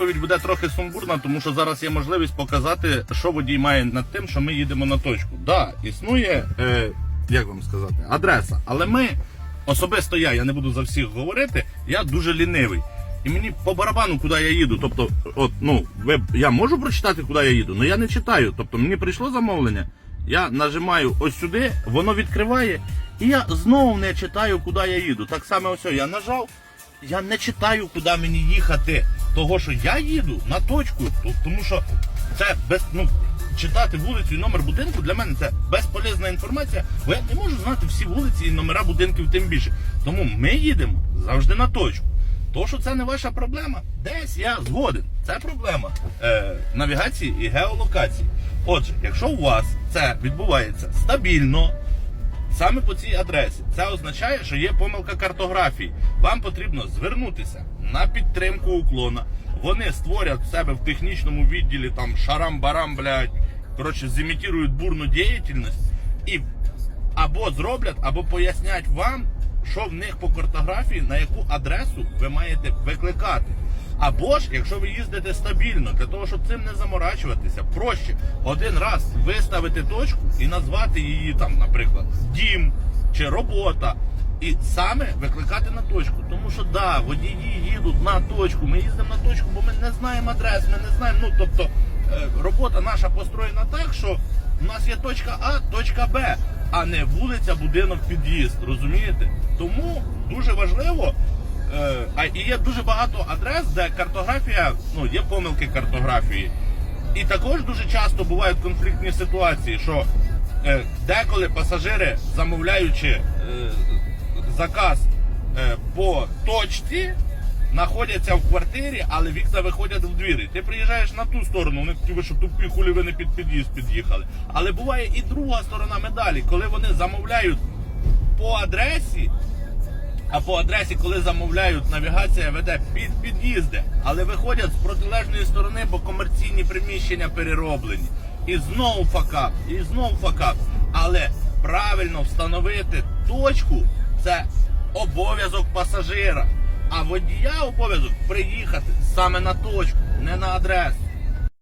відповідь буде трохи сумбурна, тому що зараз є можливість показати, що водій має над тим, що ми їдемо на точку. Да, існує, е, як вам сказати, адреса. Але ми, особисто я, я не буду за всіх говорити, я дуже лінивий. І мені по барабану, куди я їду. Тобто, от, ну, ви, я можу прочитати, куди я їду, але я не читаю. Тобто мені прийшло замовлення, я нажимаю ось сюди, воно відкриває, і я знову не читаю, куди я їду. Так само ось я нажав, я не читаю, куди мені їхати. Того, що я їду на точку, тому що це без ну. Читати вулицю і номер будинку для мене це безполезна інформація, бо я не можу знати всі вулиці і номера будинків тим більше. Тому ми їдемо завжди на точку. То, що це не ваша проблема, десь я згоден. Це проблема е, навігації і геолокації. Отже, якщо у вас це відбувається стабільно, саме по цій адресі, це означає, що є помилка картографії. Вам потрібно звернутися на підтримку уклона. Вони створять в себе в технічному відділі там шарам-барам, блядь, коротше, зімітують бурну діяльність і або зроблять, або пояснять вам, що в них по картографії, на яку адресу ви маєте викликати. Або ж, якщо ви їздите стабільно, для того, щоб цим не заморачуватися, проще один раз виставити точку і назвати її там, наприклад, дім чи робота. І саме викликати на точку. Тому що да, водії їдуть на точку. Ми їздимо на точку, бо ми не знаємо адрес, ми не знаємо. Ну тобто е, робота наша построєна так, що у нас є точка А, точка Б, а не вулиця, будинок, під'їзд. Розумієте? Тому дуже важливо. Е, а і є дуже багато адрес, де картографія, ну є помилки картографії. І також дуже часто бувають конфліктні ситуації, що е, деколи пасажири, замовляючи е, заказ е, по точці, знаходяться в квартирі, але вікна виходять в двері. Ти приїжджаєш на ту сторону, вони такі ви що тупі хулі не під під'їзд під'їхали. Але буває і друга сторона медалі, коли вони замовляють по адресі. А по адресі, коли замовляють, навігація веде під під'їзди, але виходять з протилежної сторони, бо комерційні приміщення перероблені. І знову факап, і знову факап. Але правильно встановити точку це обов'язок пасажира. А водія обов'язок приїхати саме на точку, не на адресу.